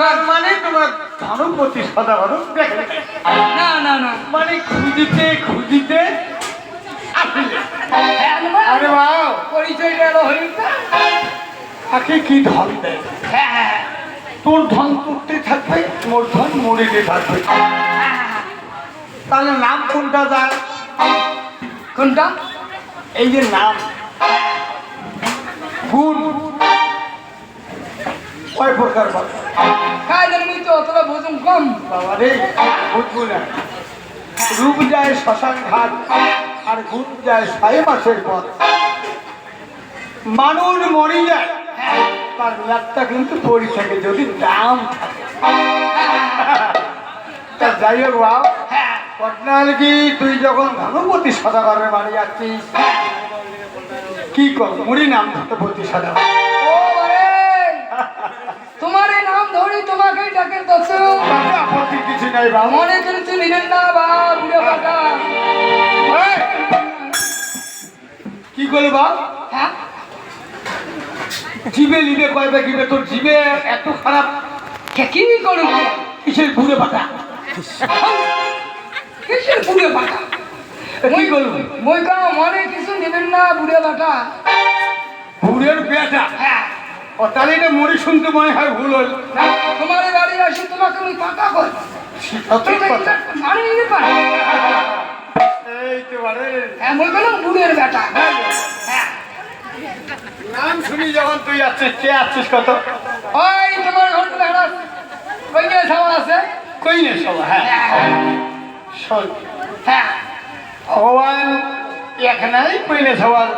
তার মানে তোমার ধনপতি সদাগর না না না। মানে খুঁজিতে খুঁজিতে। আরে বাও পরিচয় গেল তাকে কি ধন দেয়? হ্যাঁ হ্যাঁ তোর ধন করতে থাকবে মোর ধন মরিতে থাকবে। তাহলে নাম কোনটা যায় কোনটা? এই যে নাম। গুণ কয় প্রকার বাবা জানি তো অতটা বুঝুম কম বাবা রে বুঝব না। রূপ যায় শ্মশান ঘাট আর গুণ যায় ছয় মাসের পর মানুষ মরি যায় তার লাভটা কিন্তু পড়ে থাকে যদি দাম তা যাই হোক বাবা পটনাল কি তুই যখন ধনপতি সদাগরের বাড়ি যাচ্ছিস কি কর? মুড়ি নাম ধনপতি সদাগর ও বারে তোমার এই নাম ধরি তোমাকে ডাকে দশ আপত্তি কিছু নাই বাবা। মনে তুই নিলেন না বা বুড়ে বাটা এই! কি করলি বাপ? হ্যাঁ? জিবে লিবে কয়বে গিবে তোর জিবে এত খারাপ। কে কি করুন কিসের ঘুরে পাতা কিসের বুড়ে বাটা কি করব মই কাও মনে কিছু নেবেন না বুড়ে বাটা ঘুরের বেটা? হ্যাঁ। ও তাহলে এটা মরি শুনতে মনে হয় ভুল হল। তোমার বাড়ি আসি তোমাকে আমি পাকা কথা। মানি নিতে পারে। এই তো বারে হ্যাঁ বুড়ের বেটা। হ্যাঁ। নাম শুনি যখন তুই আসছিস কে আসছিস কত? ওই তোমার ঘর বেড়া ওই যে সামান আছে? কই নে সব হ্যাঁ। হ্যাঁ। শোন। হ্যাঁ। ভগবান এক নাই কইলে সবার।